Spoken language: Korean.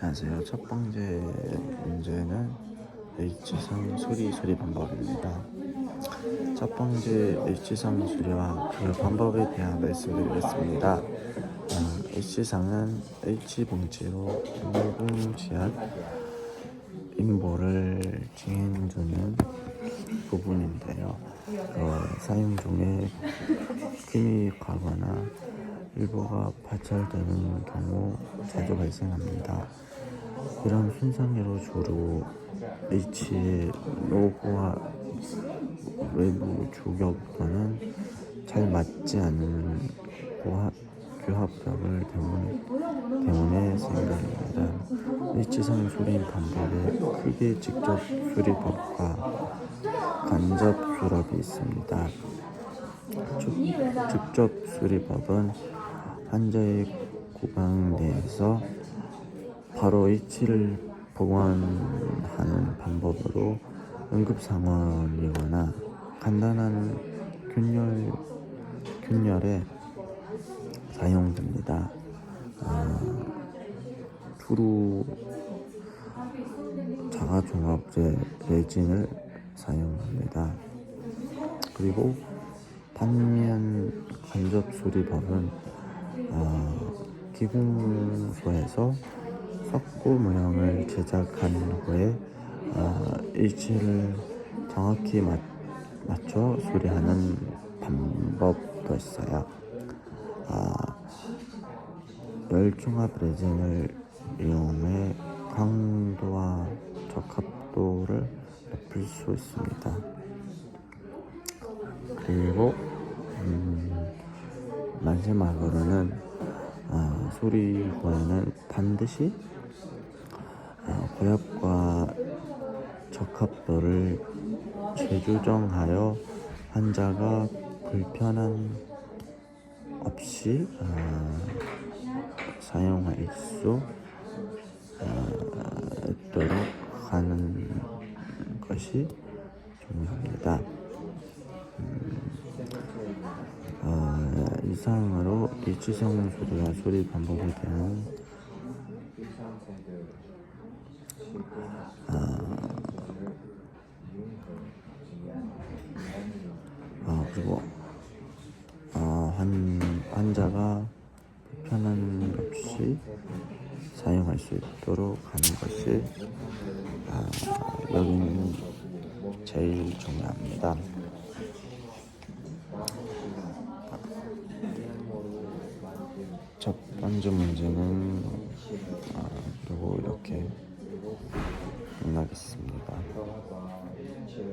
안녕하세요. 첫 번째 문제는 H상 수리 수리 방법입니다. 첫 번째 H상 수리와 그 방법에 대한 말씀드리겠습니다. 어, H상은 H봉지로 무궁지한 인보를 지행주는 부분인데요. 어, 사용 중에 금이 가거나 일부가 파열되는 경우 자주 발생합니다. 이런 손상으로 주로 H의 로고와 외부 주격과는 잘 맞지 않는 고하, 규합벽을 때문, 때문에 생깁니다. H상 수리 방법에 크게 직접 수리법과 간접 수립이 있습니다. 직- 직접 수리법은 환자의 구강 내에서 바로 H를 보관하는 방법으로 응급 상황이거나 간단한 균열 균열에 사용됩니다. 어, 주로 자가종합제 레진을 사용합니다. 그리고 반면 간접 수리법은 어, 기공소에서 석고 모양을 제작한 후에 어, H를 정확히 맞, 맞춰 수리하는 방법도 있어요. 아, 열중합 레진을 이용해 강도와 적합도를 높일 수 있습니다. 그리고 음, 마지막으로는 아, 소리 후에는 반드시 아, 고압과 적합도를 재조정하여 환자가 불편함 없이 아, 사용할 수 아, 있도록 하는 것이 중요합니다. 어, 이상으로 일치성 소리와 소리 반복에 대한 아, 그리고 어, 환, 환자가 불편함 없이 사용할 수 있도록 하는 것이 아, 여기는 제일 중요합니다. 첫 번째 문제는 아, 그리고 이렇게 끝나겠습니다.